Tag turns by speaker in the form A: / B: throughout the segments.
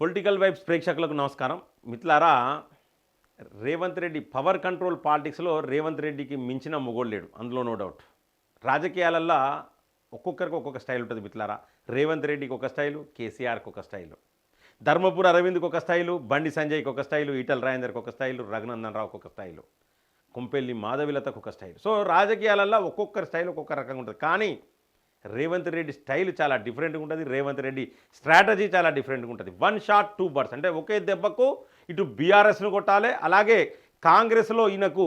A: Political vibes ప్రేక్షకులకు నమస్కారం. మిత్రులారా రేవంత్ రెడ్డి పవర్ కంట్రోల్ పాలిటిక్స్లో రేవంత్ రెడ్డికి మించిన మొగోడు లేడు. అందులో నో డౌట్. రాజకీయాలల్లో ఒక్కొక్కరికి ఒక్కొక్క స్టైల్ ఉంటుంది మిత్రులారా. రేవంత్ రెడ్డికి ఒక స్టైలు కేసీఆర్కి ఒక స్టైలు. ధర్మపుర అరవింద్కి ఒక స్టైలు బండి సంజయ్కి ఒక స్టైలు ఈటల రాజేందర్కి ఒక స్టైలు రఘునందన్ రావుకి ఒక స్టైలు. కుంపెల్లి మాధవిలతకు ఒక స్టైల్. సో రాజకీయాలల్లో ఒక్కొక్కరి స్టైల్ ఒక్కొక్క రకంగా ఉంటుంది. కానీ రేవంత్ రెడ్డి స్టైల్ చాలా డిఫరెంట్గా ఉంటుంది రేవంత్ రెడ్డి స్ట్రాటజీ చాలా డిఫరెంట్గా ఉంటుంది. One shot two birds. అంటే ఒకే దెబ్బకు ఇటు బీఆర్ఎస్ను కొట్టాలి అలాగే కాంగ్రెస్లో ఈయనకు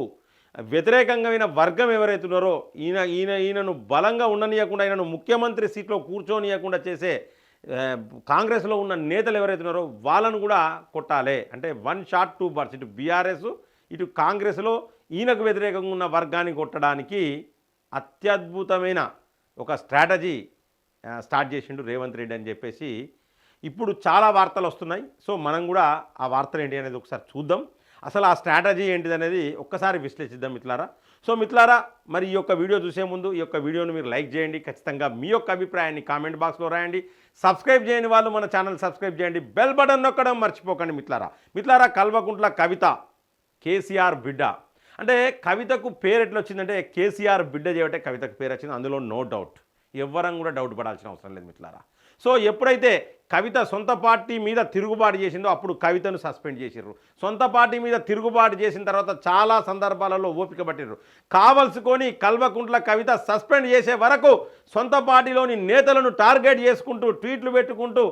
A: వ్యతిరేకంగా వర్గం ఎవరైతున్నారో ఈయన ఈయన ఈయనను బలంగా ఉండనీయకుండా ఈయనను ముఖ్యమంత్రి సీట్లో కూర్చోనీయకుండా చేసే కాంగ్రెస్లో ఉన్న నేతలు ఎవరైతున్నారో వాళ్ళను కూడా కొట్టాలి. అంటే వన్ షాట్ టూ బర్డ్స్. ఇటు బీఆర్ఎస్ ఇటు కాంగ్రెస్లో ఈయనకు వ్యతిరేకంగా ఉన్న వర్గాన్ని కొట్టడానికి అత్యద్భుతమైన ఒక స్ట్రాటజీ స్టార్ట్ చేసిండు రేవంత్ రెడ్డి అని చెప్పేసి ఇప్పుడు చాలా వార్తలు వస్తున్నాయి. సో మనం కూడా ఆ వార్తలు ఏంటి అనేది ఒకసారి చూద్దాం. అసలు ఆ స్ట్రాటజీ ఏంటిది అనేది ఒక్కసారి విశ్లేషిద్దాం మిత్రులారా. సో మిత్రులారా మరి ఈ యొక్క వీడియో చూసే ముందు ఈ యొక్క వీడియోను మీరు లైక్ చేయండి. ఖచ్చితంగా మీ యొక్క అభిప్రాయాన్ని కామెంట్ బాక్స్లో రాయండి. సబ్స్క్రైబ్ చేయని వాళ్ళు మన ఛానల్ సబ్స్క్రైబ్ చేయండి. బెల్ బటన్ నొక్కడం మర్చిపోకండి మిత్రులారా. మిత్రులారా కల్వకుంట్ల కవిత కేసీఆర్ బిడ్డ. అంటే కవితకు పేరు ఎట్లా వచ్చిందంటే కేసీఆర్ బిడ్డ చేయబట్టే కవితకు పేరు వచ్చింది. అందులో నో డౌట్ ఎవ్వరం కూడా డౌట్ పడాల్సిన అవసరం లేదు మిట్లారా సో ఎప్పుడైతే కవిత సొంత పార్టీ మీద తిరుగుబాటు చేసిందో అప్పుడు కవితను సస్పెండ్ చేసిర్రు. సొంత పార్టీ మీద తిరుగుబాటు చేసిన తర్వాత చాలా సందర్భాలలో ఓపిక పట్టిర్రు. కావలసుకొని కల్వకుంట్ల కవిత సస్పెండ్ చేసే వరకు సొంత పార్టీలోని నేతలను టార్గెట్ చేసుకుంటూ ట్వీట్లు పెట్టుకుంటూ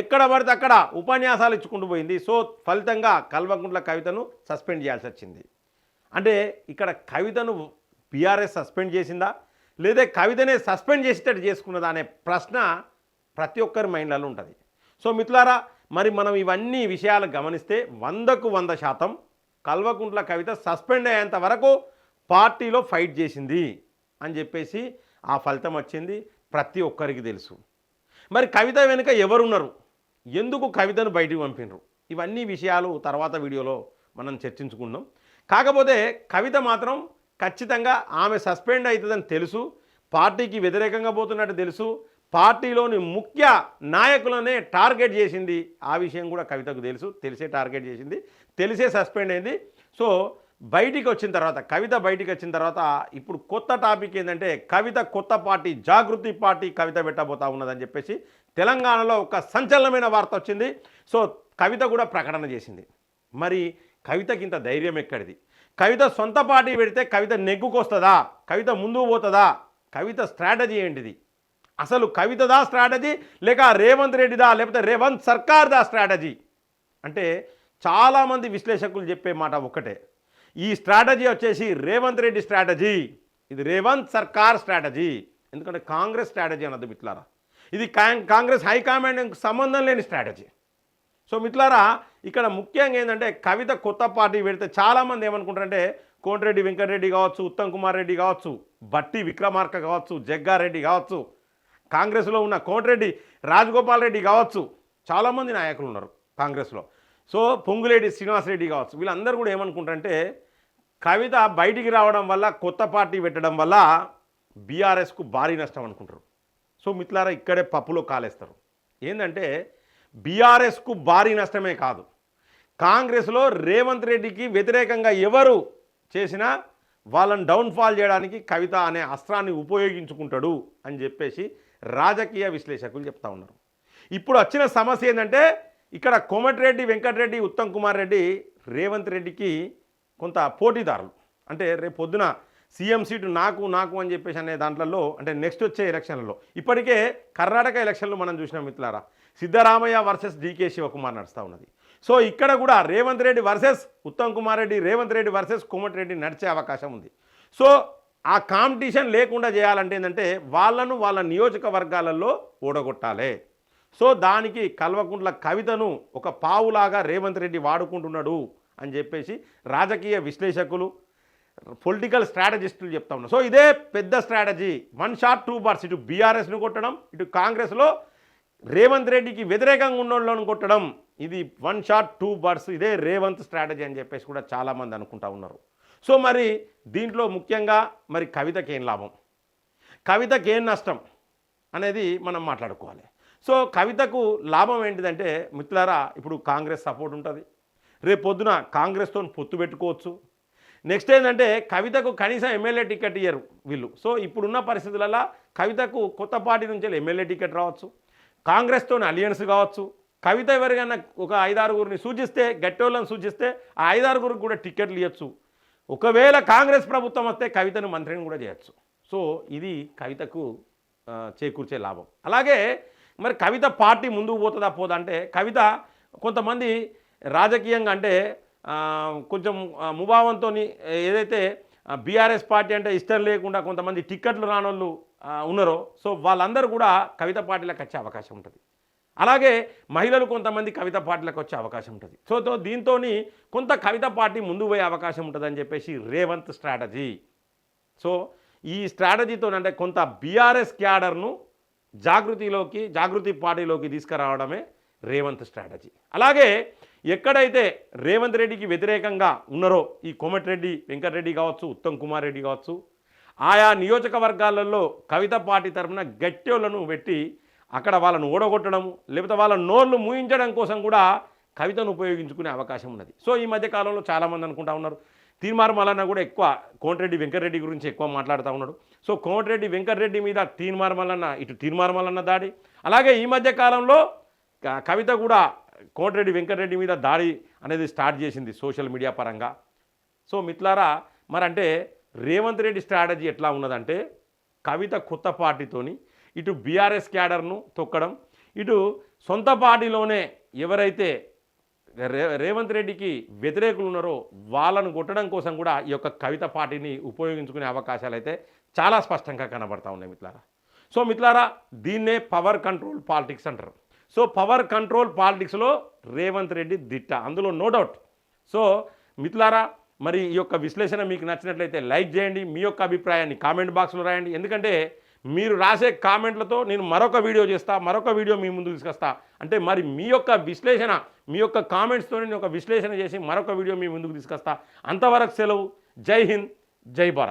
A: ఎక్కడ పడితే అక్కడ ఉపన్యాసాలు ఇచ్చుకుంటూ పోయింది. సో ఫలితంగా కల్వకుంట్ల కవితను సస్పెండ్ చేయాల్సి వచ్చింది. అంటే ఇక్కడ కవితను బీఆర్ఎస్ సస్పెండ్ చేసిందా? లేదా కవితనే సస్పెండ్ చేసేటట్టు చేసుకున్నదా అనే ప్రశ్న ప్రతి ఒక్కరి మైండ్లలో ఉంటుంది. సో మిత్రులారా మరి మనం ఇవన్నీ విషయాలు గమనిస్తే వందకు వంద శాతం కల్వకుంట్ల కవిత సస్పెండ్ అయ్యేంత వరకు పార్టీలో ఫైట్ చేసింది అని చెప్పేసి ఆ ఫలితం వచ్చింది ప్రతి ఒక్కరికి తెలుసు. మరి కవిత వెనుక ఎవరున్నారు? ఎందుకు కవితను బయటికి పంపినరు? ఇవన్నీ విషయాలు తర్వాత వీడియోలో మనం చర్చించుకుందాం. కాకపోతే కవిత మాత్రం ఖచ్చితంగా ఆమె సస్పెండ్ అవుతుందని తెలుసు పార్టీకి వ్యతిరేకంగా పోతున్నట్టు తెలుసు పార్టీలోని ముఖ్య నాయకులనే టార్గెట్ చేసింది. ఆ విషయం కూడా కవితకు తెలుసు తెలిసే టార్గెట్ చేసింది తెలిసే సస్పెండ్ అయింది. సో బయటికి వచ్చిన తర్వాత కవిత బయటికి వచ్చిన తర్వాత ఇప్పుడు కొత్త టాపిక్ ఏంటంటే కవిత కొత్త పార్టీ జాగృతి పార్టీ కవిత పెట్టబోతా ఉన్నదని చెప్పేసి తెలంగాణలో ఒక సంచలనమైన వార్త వచ్చింది. సో కవిత కూడా ప్రకటన చేసింది. మరి కవితకి ఇంత ధైర్యం ఎక్కడిది? కవిత సొంత పార్టీ పెడితే కవిత నెగ్గుకొస్తుందా? కవిత ముందుకు పోతుందా? కవిత స్ట్రాటజీ ఏంటిది? అసలు కవితదా స్ట్రాటజీ? లేక రేవంత్ రెడ్డిదా? లేకపోతే రేవంత్ సర్కార్దా స్ట్రాటజీ? అంటే చాలామంది విశ్లేషకులు చెప్పే మాట ఒక్కటే. ఈ స్ట్రాటజీ వచ్చేసి రేవంత్ రెడ్డి స్ట్రాటజీ. ఇది రేవంత్ సర్కార్ స్ట్రాటజీ. ఎందుకంటే కాంగ్రెస్ స్ట్రాటజీ అన్నది మిట్లారా ఇది కాంగ్రెస్ హైకమాండ్ సంబంధం లేని స్ట్రాటజీ. సో మిత్రులారా ఇక్కడ ముఖ్యంగా ఏంటంటే కవిత కొత్త పార్టీ పెడితే చాలామంది ఏమనుకుంటారంటే కోటిరెడ్డి వెంకటరెడ్డి కావచ్చు ఉత్తమ్ కుమార్ రెడ్డి కావచ్చు బట్టి విక్రమార్క కావచ్చు జగ్గారెడ్డి కావచ్చు కాంగ్రెస్లో ఉన్న కోటిరెడ్డి రాజగోపాల్ రెడ్డి కావచ్చు చాలామంది నాయకులు ఉన్నారు కాంగ్రెస్లో. సో పొంగులేటి శ్రీనివాసరెడ్డి కావచ్చు వీళ్ళందరూ కూడా ఏమనుకుంటారంటే కవిత బయటికి రావడం వల్ల కొత్త పార్టీ పెట్టడం వల్ల బీఆర్ఎస్కు భారీ నష్టం అనుకుంటారు. సో మిత్రులారా ఇక్కడే పప్పులో కాలేస్తారు. ఏంటంటే బీఆర్ఎస్కు భారీ నష్టమే కాదు. కాంగ్రెస్లో రేవంత్ రెడ్డికి వ్యతిరేకంగా ఎవరు చేసినా వాళ్ళని డౌన్ఫాల్ చేయడానికి కవిత అనే అస్త్రాన్ని ఉపయోగించుకుంటాడు అని చెప్పేసి రాజకీయ విశ్లేషకులు చెప్తా ఉన్నారు. ఇప్పుడు వచ్చిన సమస్య ఏంటంటే ఇక్కడ కోమటిరెడ్డి వెంకటరెడ్డి ఉత్తమ్ కుమార్ రెడ్డి రేవంత్ రెడ్డికి కొంత పోటీదారులు. అంటే రేపు పొద్దున సీఎం సీటు నాకు నాకు అని చెప్పేసి అనే దాంట్లలో అంటే నెక్స్ట్ వచ్చే ఎలక్షన్లలో ఇప్పటికే కర్ణాటక ఎలక్షన్లు మనం చూసినాం మిత్రులారా. సిద్ధరామయ్య వర్సెస్ డీకే శివకుమార్ నడుస్తూ ఉన్నది. సో ఇక్కడ కూడా రేవంత్ రెడ్డి వర్సెస్ ఉత్తమ్ కుమార్ రెడ్డి రేవంత్ రెడ్డి వర్సెస్ కోమటిరెడ్డి నడిచే అవకాశం ఉంది. సో ఆ కాంపిటీషన్ లేకుండా చేయాలంటే ఏంటంటే వాళ్ళను వాళ్ళ నియోజకవర్గాలలో ఓడగొట్టాలి. సో దానికి కల్వకుంట్ల కవితను ఒక పావులాగా రేవంత్ రెడ్డి వాడుకుంటున్నాడు అని చెప్పేసి రాజకీయ విశ్లేషకులు పొలిటికల్ స్ట్రాటజిస్టులు చెప్తా ఉన్నారు సో ఇదే పెద్ద strategy. One shot two birds. ఇటు బీఆర్ఎస్ను కొట్టడం ఇటు కాంగ్రెస్లో రేవంత్ రెడ్డికి వ్యతిరేకంగా ఉన్నోళ్ళను కొట్టడం. ఇది వన్ షాట్ టూ బర్డ్స్ ఇదే రేవంత్ స్ట్రాటజీ అని చెప్పేసి కూడా చాలామంది అనుకుంటా ఉన్నారు. సో మరి దీంట్లో ముఖ్యంగా మరి కవితకి ఏం లాభం? కవితకి ఏం నష్టం అనేది మనం మాట్లాడుకోవాలి. సో కవితకు లాభం ఏంటిదంటే మిత్రులారా ఇప్పుడు కాంగ్రెస్ సపోర్ట్ ఉంటుంది. రేపు పొద్దున కాంగ్రెస్తో పొత్తు పెట్టుకోవచ్చు. నెక్స్ట్ ఏంటంటే కవితకు కనీసం ఎమ్మెల్యే టికెట్ ఇయ్యరు వీళ్ళు. సో ఇప్పుడున్న పరిస్థితులలో కవితకు కొత్త పార్టీ నుంచి ఎమ్మెల్యే టికెట్ రావచ్చు. కాంగ్రెస్తో అలియన్స్ కావచ్చు. కవిత ఎవరికైనా ఒక ఐదారుగురిని సూచిస్తే గట్టోళ్ళని సూచిస్తే ఆ ఐదారుగురికి కూడా టికెట్లు ఇవ్వచ్చు ఒకవేళ కాంగ్రెస్ ప్రభుత్వం వస్తే కవితను మంత్రిని కూడా చేయొచ్చు. సో ఇది కవితకు చేకూర్చే లాభం. అలాగే మరి కవిత పార్టీ ముందుకు పోతుందా పోదా అంటే కవిత కొంతమంది రాజకీయంగా అంటే కొంచెం ముభావంతో ఏదైతే బీఆర్ఎస్ పార్టీ అంటే ఇష్టం లేకుండా కొంతమంది టిక్కెట్లు రానోళ్ళు ఉన్నారో సో వాళ్ళందరూ కూడా కవిత పార్టీలకు వచ్చే అవకాశం ఉంటుంది. అలాగే మహిళలు కొంతమంది కవిత పార్టీలకు వచ్చే అవకాశం ఉంటుంది. సో దీంతో కొంత కవిత పార్టీ ముందు పోయే అవకాశం ఉంటుందని చెప్పేసి రేవంత్ స్ట్రాటజీ. సో ఈ స్ట్రాటజీతో అంటే కొంత బీఆర్ఎస్ క్యాడర్ను జాగృతిలోకి జాగృతి పార్టీలోకి తీసుకురావడమే రేవంత్ స్ట్రాటజీ. అలాగే ఎక్కడైతే రేవంత్ రెడ్డికి వ్యతిరేకంగా ఉన్నారో ఈ కోమటిరెడ్డి వెంకటరెడ్డి కావచ్చు ఉత్తమ్ కుమార్ రెడ్డి కావచ్చు ఆయా నియోజకవర్గాలలో కవిత పార్టీ తరఫున గట్టెలను పెట్టి అక్కడ వాళ్ళను ఓడగొట్టడం లేకపోతే వాళ్ళ నోళ్ళు మూయించడం కోసం కూడా కవితను ఉపయోగించుకునే అవకాశం ఉన్నది. సో ఈ మధ్య కాలంలో చాలామంది అనుకుంటా ఉన్నారు. తీర్మార్ మల్లన్న కూడా ఎక్కువ కోమటిరెడ్డి వెంకటరెడ్డి గురించి ఎక్కువ మాట్లాడుతూ ఉన్నాడు. సో కోమటిరెడ్డి వెంకటరెడ్డి మీద తీర్మార్ మల్లన్న ఇటు తీర్మార్ మల్లన్న దాడి. అలాగే ఈ మధ్య కాలంలో కవిత కూడా కోటిరెడ్డి వెంకటరెడ్డి మీద దాడి అనేది స్టార్ట్ చేసింది సోషల్ మీడియా పరంగా. సో మిత్లారా మరంటే రేవంత్ రెడ్డి స్ట్రాటజీ ఎట్లా ఉన్నదంటే కవిత కొత్త పార్టీతోని ఇటు బీఆర్ఎస్ క్యాడర్ను తొక్కడం ఇటు సొంత పార్టీలోనే ఎవరైతే రే రేవంత్ రెడ్డికి వ్యతిరేకులు ఉన్నారో వాళ్ళను కొట్టడం కోసం కూడా ఈ యొక్క కవిత పార్టీని ఉపయోగించుకునే అవకాశాలు అయితే చాలా స్పష్టంగా కనబడతా ఉన్నాయి మిత్లారా. సో మిత్లారా దీన్నే పవర్ కంట్రోల్ పాలిటిక్స్ అంటారు. సో పవర్ కంట్రోల్ పాలిటిక్స్లో రేవంత్ రెడ్డి దిట్ట అందులో నో డౌట్. సో మిత్లారా మరి ఈ యొక్క విశ్లేషణ మీకు నచ్చినట్లయితే లైక్ చేయండి మీ యొక్క అభిప్రాయాన్ని కామెంట్ బాక్స్లో రాయండి. ఎందుకంటే మీరు రాసే కామెంట్లతో నేను మరొక వీడియో చేస్తా మరొక వీడియో మీ ముందు తీసుకొస్తా. అంటే మరి మీ యొక్క విశ్లేషణ మీ యొక్క కామెంట్స్తో నేను ఒక విశ్లేషణ చేసి మరొక వీడియో మీ ముందుకు తీసుకొస్తా. అంతవరకు సెలవు. జై హింద్ జై భారత్.